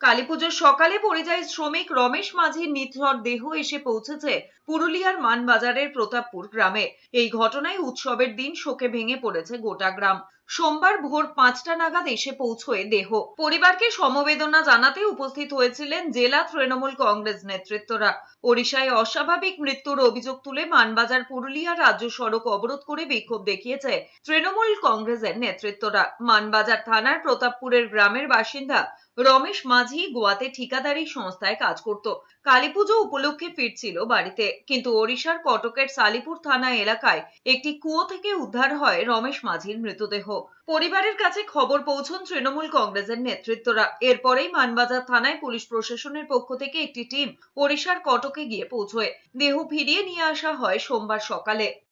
কালীপুজোর সকালে পরিযায়ী শ্রমিক রমেশ মাঝির নিথর দেহ এসে পৌঁছেছে পুরুলিয়ার মানবাজারের প্রতাপপুর গ্রামে। এই ঘটনায় উৎসবের দিন শোকে ভেঙে পড়েছে গোটা গ্রাম। সোমবার ভোর পাঁচটা নাগাদ এসে পৌঁছয় দেহ। পরিবারকে সমবেদনা জানাতে উপস্থিত হয়েছিলেন জেলা তৃণমূল কংগ্রেস নেতৃত্বরা। ওড়িশায় অস্বাভাবিক মৃত্যুর অভিযোগ তুলে মানবাজার, পুরুলিয়া রাজ্য সড়ক অবরোধ করে বিক্ষোভ দেখিয়েছে তৃণমূল কংগ্রেসের নেতৃত্বরা। মানবাজার থানার প্রতাপপুরের গ্রামের বাসিন্দা রমেশ মাঝি গোয়াতে ঠিকাদারি সংস্থায় কাজ করত। কালীপুজো উপলক্ষে ফিরছিল বাড়িতে। কিন্তু ওড়িশার কটকের সালিপুর থানা এলাকায় একটি কুয়ো থেকে উদ্ধার হয় রমেশ মাঝির মৃতদেহ। পরিবারের কাছে খবর পৌঁছন তৃণমূল কংগ্রেসের নেতৃত্বরা। এরপরেই মানবাজার থানায় পুলিশ প্রশাসনের পক্ষ থেকে একটি টিম ওড়িশার কটকে গিয়ে পৌঁছয়। দেহ ফিরিয়ে নিয়ে আসা হয় সোমবার সকালে।